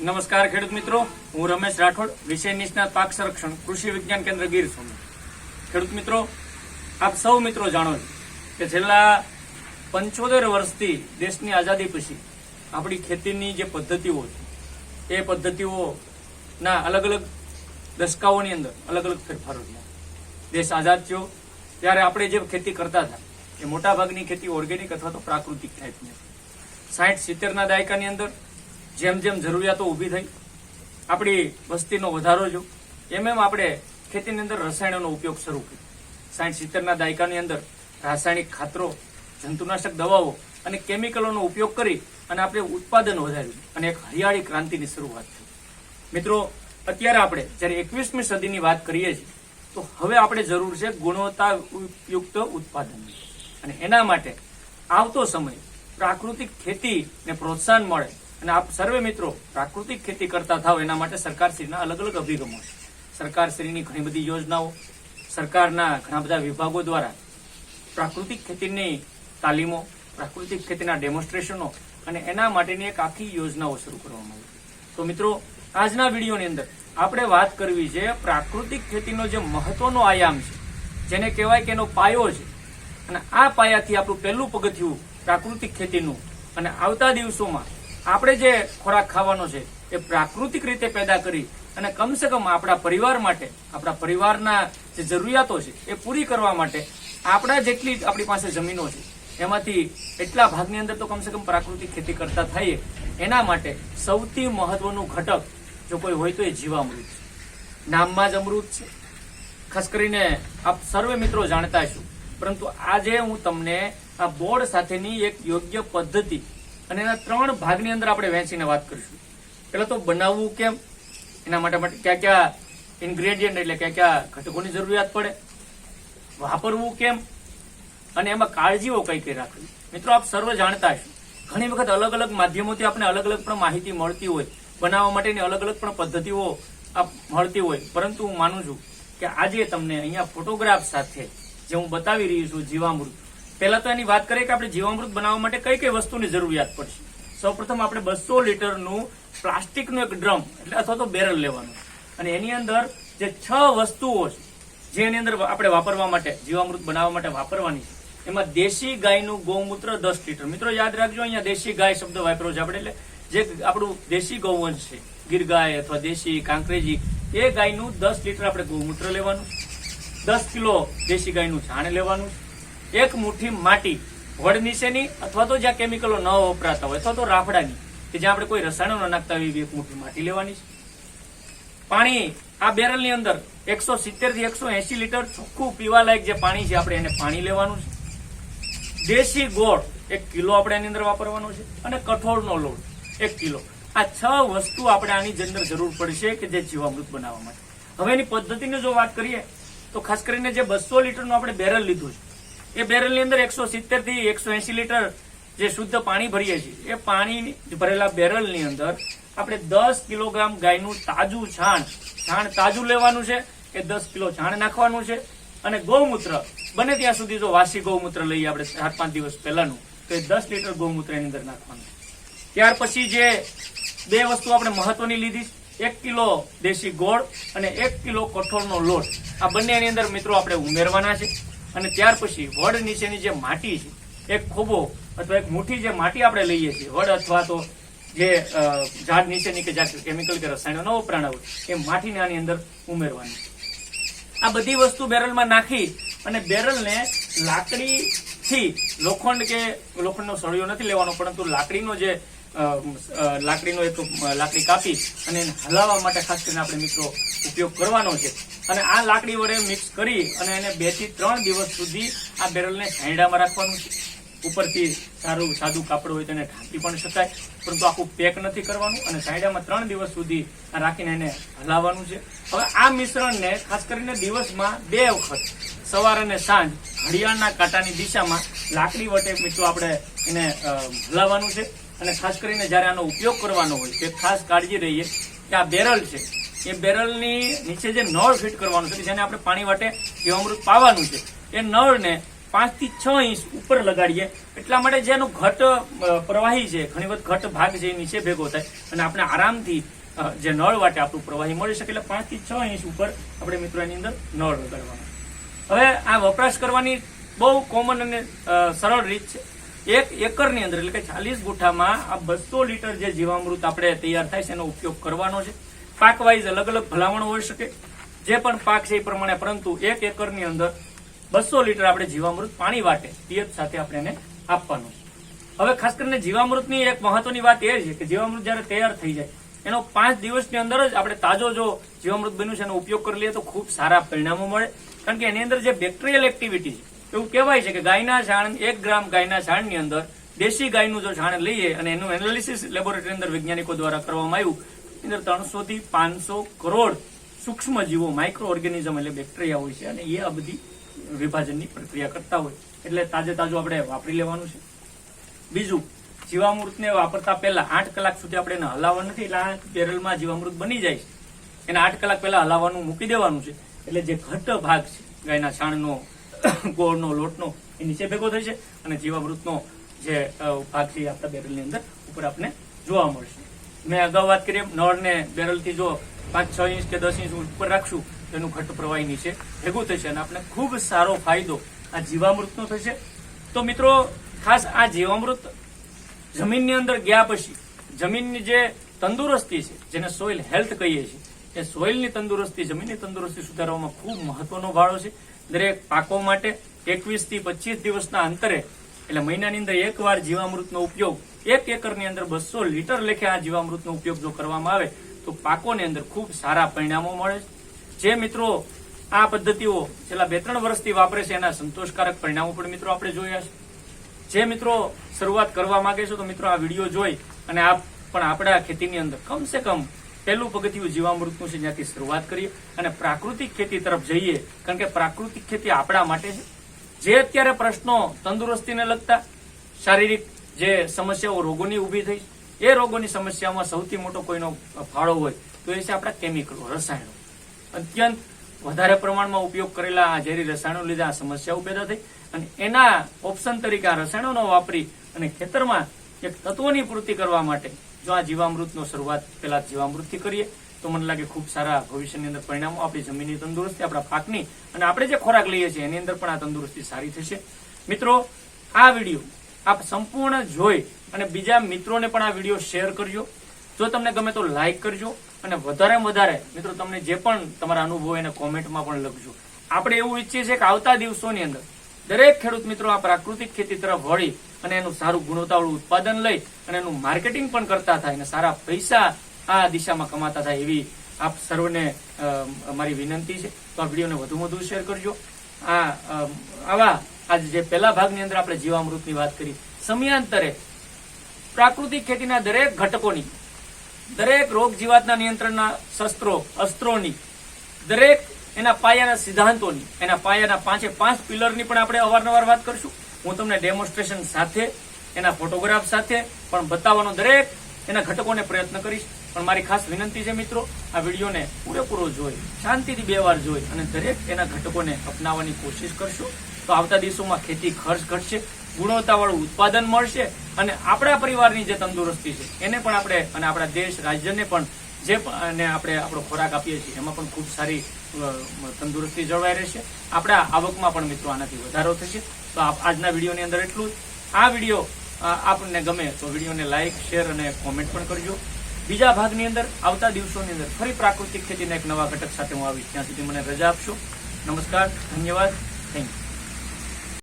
નમસ્કાર ખેડૂત મિત્રો. હું રમેશ રાઠોડ, વિષય નિષ્ણાત પાક સંરક્ષણ, કૃષિ વિજ્ઞાન કેન્દ્ર ગીર સોમનાથ. ખેડૂત મિત્રો, આપ સૌ મિત્રો જાણો છો કે છેલ્લા પંચોતેર વર્ષથી દેશની આઝાદી પછી આપણી ખેતીની જે પદ્ધતિઓ છે, એ પદ્ધતિઓના અલગ અલગ દશકાઓની અંદર અલગ અલગ ફેરફારો થયા. દેશ આઝાદ થયો. ત્યારે આપણે જે ખેતી કરતા હતા, એ મોટાભાગની ખેતી ઓર્ગેનિક અથવા તો પ્રાકૃતિક ટાઈપની સાઠ સિત્તેરના દાયકાની અંદર જેમ જેમ જરૂરિયાતો ઊભી થઈ, આપણી વસ્તીનો વધારો જો એમ એમ આપણે ખેતીની અંદર રસાયણોનો ઉપયોગ શરૂ કર્યો. સાઠ સિત્તેરના દાયકાની અંદર રાસાયણિક ખાતરો, જંતુનાશક દવાઓ અને કેમિકલોનો ઉપયોગ કરી અને આપણે ઉત્પાદન વધાર્યું અને એક હરિયાળી ક્રાંતિની શરૂઆત થઈ. મિત્રો, અત્યારે આપણે જ્યારે એકવીસમી સદીની વાત કરીએ છીએ, તો હવે આપણે જરૂર છે ગુણવત્તાયુક્ત ઉત્પાદનની અને એના માટે આવતો સમય પ્રાકૃતિક ખેતીને પ્રોત્સાહન મળે અને આપ સર્વે મિત્રો પ્રાકૃતિક ખેતી કરતા થાવ એના માટે સરકારશ્રીના અલગ અલગ અભિગમો છે. સરકારશ્રીની ઘણી બધી યોજનાઓ, સરકારના ઘણા બધા વિભાગો દ્વારા પ્રાકૃતિક ખેતીની તાલીમો, પ્રાકૃતિક ખેતીના ડેમોન્સ્ટ્રેશનો અને એના માટેની એક આખી યોજનાઓ શરૂ કરવામાં આવી તો મિત્રો, આજના વિડીયોની અંદર આપણે વાત કરવી છે પ્રાકૃતિક ખેતીનો જે મહત્વનો આયામ છે, જેને કહેવાય કે એનો પાયો છે. અને આ પાયાથી આપણું પહેલું પગથિયું પ્રાકૃતિક ખેતીનું. અને આવતા દિવસોમાં આપણે જે ખોરાક ખાવાનો છે, એ પ્રાકૃતિક રીતે પેદા કરી અને કમસે કમ આપણા પરિવાર માટે, આપણા પરિવારના જે જરૂરિયાતો છે, એ પૂરી કરવા માટે આપણા જેટલી આપણી પાસે જમીનો છે, એમાંથી એટલા ભાગની અંદર તો કમસે કમ પ્રાકૃતિક ખેતી કરતા થઈએ, એના માટે સૌથી મહત્વનું ઘટક જો કોઈ હોય તો એ જીવામૃત છે. નામમાં જ અમૃત છે. ખાસ કરીને આપ સર્વે મિત્રો જાણતા છું પરંતુ આજે હું તમને આ બોર્ડ સાથેની એક યોગ્ય પદ્ધતિ અને એના ત્રણ ભાગની અંદર આપણે વહેંચીને વાત કરીશું. એટલે તો બનાવવું કેમ? એના માટે માટે કયા કયા ઇન્ગ્રેડિયન્ટ એટલે કયા કયા ઘટકોની જરૂરિયાત પડે? વાપરવું કેમ? અને એમાં કાળજીઓ કઈ કઈ રાખવી? મિત્રો, આપ સર્વ જાણતા છો ઘણી વખત અલગ અલગ માધ્યમોથી આપણે અલગ અલગ પણ માહિતી મળતી હોય. બનાવવા માટેની અલગ અલગ પણ પદ્ધતિઓ મળતી હોય. પરંતુ હું માનું છું કે આજે તમને અહીંયા ફોટોગ્રાફ સાથે જે હું બતાવી રહ્યું છું જીવામૃત પહેલા તો એની વાત કરીએ કે આપણે જીવામૃત બનાવવા માટે કઈ કઈ વસ્તુની જરૂરિયાત પડશે? સૌપ્રથમ આપણે બસો લીટરનું પ્લાસ્ટિકનું એક ડ્રમ, એટલે અથવા તો બેરલ લેવાનું. અને એની અંદર જે છ વસ્તુઓ છે, જે એની અંદર આપણે વાપરવા માટે, જીવામૃત બનાવવા માટે વાપરવાની છે, એમાં દેશી ગાયનું ગૌમૂત્ર દસ લીટર. મિત્રો, યાદ રાખજો, અહીંયા દેશી ગાય શબ્દ વાપરો છે આપણે, એટલે જે આપણું દેશી ગૌવંશ છે ગીર ગાય અથવા દેશી કાંકરેજી, એ ગાયનું દસ લીટર આપણે ગૌમૂત્ર લેવાનું, દસ કિલો દેશી ગાયનું છાણ લેવાનું એક મુઠ્ઠી માટી, વડ નીચેની અથવા તો જ્યાં કેમિકલો ન વપરાતા હોય અથવા તો રાફડાની, કે જ્યાં આપણે કોઈ રસાયણો ન નાખતા હોય એક મુઠ્ઠી માટી લેવાની છે. પાણી, આ બેરલની અંદર એકસો સિત્તેરથી એકસો એસી લીટર ચોખ્ખું પીવા લાયક જે પાણી છે, આપણે એને પાણી લેવાનું છે. દેશી ગોળ, એક કિલો આપણે એની અંદર વાપરવાનો છે, અને કઠોળનો લોટ, એક કિલો. આ છ વસ્તુ આપણે આની અંદર જરૂર પડશે કે જે જીવામૃત બનાવવા માટે. હવે એની પદ્ધતિની જો વાત કરીએ, તો ખાસ કરીને જે બસો લીટરનું આપણે બેરલ લીધું છે એ બેરલની અંદર એકસો સિત્તેરથી એકસો એસી લીટર જે શુદ્ધ પાણી ભરીએ છીએ, એ પાણી ભરેલા બેરલની અંદર આપણે દસ કિલોગ્રામ ગાયનું તાજું છાણ છાણ તાજું લેવાનું છે, એ દસ કિલો છાણ નાખવાનું છે અને ગૌમૂત્ર, બને ત્યાં સુધી જો વાસી ગૌમૂત્ર લઈએ આપણે ચાર પાંચ દિવસ પહેલાનું, તો એ દસ લીટર ગૌમૂત્ર એની અંદર નાખવાનું ત્યાર પછી જે બે વસ્તુ આપણે મહત્વની લીધી, એક કિલો દેશી ગોળ અને એક કિલો કઠોળનો લોટ. આ બંને એની અંદર મિત્રો આપણે ઉમેરવાના છે. અને ત્યાર પછી વડ નીચેની જે માટી છે, એક ખોબો અથવા એક મુઠ્ઠી જે માટી આપણે લઈએ છીએ, વડ અથવા તો જે ઝાડ નીચેની કે જ્યાં કેમિકલ કે રસાયણો ન વપરાણા હોય એ માટીને આની અંદર ઉમેરવાની. આ બધી વસ્તુ બેરલમાં નાખી અને બેરલને લાકડીથી લોખંડ કે, લોખંડનો સળિયો નથી લેવાનો, પરંતુ લાકડીનો જે લાકડીનો એક લાકડી કાપી અને એને હલાવવા માટે ખાસ કરીને આપણે મિત્રો ઉપયોગ કરવાનો છે. અને આ લાકડી વડે મિક્સ કરી અને એને બેથી ત્રણ દિવસ સુધી આ બેરલને છાંયડામાં રાખવાનું છે. ઉપરથી સારું, સાદું કાપડ હોય તો એને ઢાંકી પણ શકાય, પરંતુ આખું પેક નથી કરવાનું અને સાયડામાં ત્રણ દિવસ સુધી રાખીને એને હલાવવાનું છે. હવે આ મિશ્રણને ખાસ કરીને દિવસમાં બે વખત, સવાર અને સાંજ, ઘડિયાળના કાંટાની દિશામાં લાકડી વટે મિત્રો આપણે એને હલાવવાનું છે. અને ખાસ કરીને જ્યારે આનો ઉપયોગ કરવાનો હોય તે ખાસ કાળજી રહીએ, કે આ બેરલ છે, એ બેરલની નીચે જે નળ ફિટ કરવાનું છે, જેને આપણે પાણી વાટે જીવામૃત પાવાનું છે, એ નળને પાંચથી છ ઇંચ ઉપર લગાડીએ, એટલા માટે જેનો ઘટ પ્રવાહી છે, ઘણી વખત ઘટ ભાગ એ નીચે ભેગો થાય, અને આપણે આરામથી જે નળ વાટે આપણું પ્રવાહી મળી શકે, એટલે પાંચથી છ ઇંચ ઉપર આપણે મિત્રો એની અંદર નળ લગાડવાનો. હવે આ વપરાશ કરવાની બહુ કોમન અને સરળ રીત છે. એક એકરની અંદર એટલે કે ચાલીસ ગુઠામાં આ બસો લીટર જે જીવામૃત આપણે તૈયાર થાય છે એનો ઉપયોગ કરવાનો છે. પાક વાઇઝ અલગ અલગ ભલામણ હોઈ શકે. જે પણ પાક છે એ પ્રમાણે, પરંતુ એક એકરની અંદર બસો લીટર આપણે જીવામૃત પાણી વાટે પિયત સાથે આપણે એને આપવાનું છે. હવે ખાસ કરીને જીવામૃતની એક મહત્વની વાત એ છે કે જીવામૃત જ્યારે તૈયાર થઈ જાય, એનો પાંચ દિવસની અંદર જ આપણે તાજો જો જીવામૃત બન્યું છે એનો ઉપયોગ કરી લઈએ તો ખૂબ સારા પરિણામો મળે. કારણ કે એની અંદર જે બેક્ટેરિયલ એક્ટિવિટી છે એવું કહેવાય છે કે ગાયના છાણ, એક ગ્રામ ગાયના છાણની અંદર દેશી ગાયનું જો છાણ લઈએ અને એનું એનાલિસિસ લેબોરેટરી અંદર વૈજ્ઞાનિકો દ્વારા કરવામાં આવ્યું અંદર ત્રણસો થી પાંચસો કરોડ સૂક્ષ્મ જીવો માઇક્રો ઓર્ગેનિઝમ એટલે બેક્ટેરિયા હોય છે અને એ આ બધી વિભાજનની પ્રક્રિયા કરતા હોય. એટલે તાજે તાજું આપણે વાપરી લેવાનું છે. બીજું, જીવામૃતને વાપરતા પહેલા આઠ કલાક સુધી આપણે એને હલાવવાનું નથી, એટલે બેરલમાં જીવામૃત બની જાય છે. એને આઠ કલાક પહેલા હલાવવાનું મૂકી દેવાનું છે. એટલે જે ઘટ ભાગ છે ગાયના છાણનો ગોળનો, લોટનો, એ નીચે ભેગો થશે અને જીવામૃતનો જે ભાગ છે આપણા બેરલની અંદર ઉપર આપણે જોવા મળશે. મેં અગાઉ વાત કરી નળને બેરલથી જો પાંચ, છ ઇંચ કે દસ ઇંચ ઉપર રાખશું, તો એનું ઘટ્ટ પ્રવાહી નીચે ભેગું થશે અને આપણે ખૂબ સારો ફાયદો આ જીવામૃતનો થશે. તો મિત્રો, ખાસ આ જીવામૃત જમીનની અંદર ગયા પછી, જમીનની જે તંદુરસ્તી છે, જેને સોઇલ હેલ્થ કહીએ છીએ, એ સોઇલની તંદુરસ્તી, જમીનની તંદુરસ્તી સુધારવામાં ખૂબ મહત્વનો ફાળો છે. દરેક પાકો માટે એકવીસથી પચીસ દિવસના અંતરે, એટલે મહિનાની અંદર એકવાર જીવામૃતનો ઉપયોગ, એક એકરની અંદર બસો લીટર લેખે આ જીવામૃતનો ઉપયોગ જો કરવામાં આવે, તો પાકોની અંદર ખૂબ સારા પરિણામો મળે જે મિત્રો આ પદ્ધતિઓ છેલ્લા બે ત્રણ વર્ષથી વાપરે છે, એના સંતોષકારક પરિણામો પણ મિત્રો આપણે જોયા છે. જે મિત્રો શરૂઆત કરવા માંગે છે, તો મિત્રો આ વીડિયો જોઈ અને આપ પણ આપણા ખેતીની અંદર કમસે કમ પહેલું પગથિયું જીવામૃતનું છે, જ્યાંથી શરૂઆત કરીએ અને પ્રાકૃતિક ખેતી તરફ જઈએ, કારણ કે પ્રાકૃતિક ખેતી આપણા માટે છે. જે અત્યારે પ્રશ્નો તંદુરસ્તીને લગતા, શારીરિક જે સમસ્યાઓ રોગોની ઊભી થઈ, એ રોગોની સમસ્યામાં સૌથી મોટો કોઈનો ફાળો હોય, તો એ છે આપણા કેમિકલો, રસાયણો. અત્યંત વધારે પ્રમાણમાં ઉપયોગ કરેલા આ ઝેરી રસાયણો લીધે આ સમસ્યાઓ પેદા થઈ અને એના ઓપ્શન તરીકે આ રસાયણોનો વાપરી અને ખેતરમાં એક તત્વોની પૂર્તિ કરવા માટે જો આ જીવામૃતનો શરૂઆત પેલા જીવામૃતથી કરીએ, તો મને લાગે ખૂબ સારા ભવિષ્યની અંદર પરિણામો. આપણી જમીનની તંદુરસ્તી, આપણા પાકની, અને આપણે જે ખોરાક લઈએ છીએ, એની અંદર પણ આ તંદુરસ્તી સારી થશે. મિત્રો, આ વીડિયો આપ સંપૂર્ણ જોઈ અને બીજા મિત્રોને પણ આ વીડિયો શેર કરજો. જો તમને ગમે તો લાઇક કરજો અને વધારેમાં વધારે, મિત્રો, તમને જે પણ તમારા અનુભવ એને કોમેન્ટમાં પણ લખજો. આપણે એવું ઈચ્છીએ છીએ કે આવતા દિવસોની અંદર દરેક ખેડૂત મિત્રો આ પ્રાકૃતિક ખેતી તરફ વળી અને એનું સારું ગુણવત્તાવાળું ઉત્પાદન લઈ અને એનું માર્કેટિંગ પણ કરતા થાય અને સારા પૈસા આ દિશામાં કમાતા થાય એવી આપ સર્વને મારી વિનંતી છે. તો આ વિડીયોને વધુ વધુ શેર કરજો. આ આવા આજે જે પહેલા ભાગની અંદર આપણે જીવામૃતની વાત કરી, સમયાંતરે પ્રાકૃતિક ખેતીના દરેક ઘટકોની, દરેક રોગ જીવાતના નિયંત્રણના શસ્ત્રો, અસ્ત્રોની, દરેક એના પાયાના સિદ્ધાંતોની, એના પાયાના પાંચે પાંચ પિલરની પણ આપણે અવારનવાર વાત કરશું. હું તમને ડેમોન્સ્ટ્રેશન સાથે, એના ફોટોગ્રાફ સાથે પણ બતાવવાનો દરેક એના ઘટકોને પ્રયત્ન કરીશ. પણ મારી ખાસ વિનંતી છે મિત્રો, આ વિડીયોને પૂરેપૂરો જોઈ, શાંતિથી બે વાર જોઈ અને દરેક એના ઘટકોને અપનાવવાની કોશિશ કરશો તો આવતા દિવસોમાં ખેતી ખર્ચ ઘટશે, ગુણવત્તાવાળું ઉત્પાદન મળશે અને આપણા પરિવારની જે તંદુરસ્તી છે, એને પણ આપણે અને આપણા દેશ રાજ્યને પણ જે અને આપણે આપણો ખોરાક આપીએ છીએ, એમાં પણ ખૂબ સારી તંદુરસ્તી જળવાઈ રહેશે. આપણા આવકમાં પણ મિત્રો આનાથી વધારો થશે. તો આજના વિડીયોની અંદર એટલું જ. આ વીડિયો આપણને ગમે તો વિડીયોને લાઇક શેર અને કોમેન્ટ પણ કરજો. બીજા ભાગની અંદર, આવતા દિવસોની અંદર ફરી પ્રાકૃતિક ખેતીના એક નવા ઘટક સાથે હું આવીશ. ત્યાં સુધી મને રજા આપશો. નમસ્કાર, ધન્યવાદ. Thank you.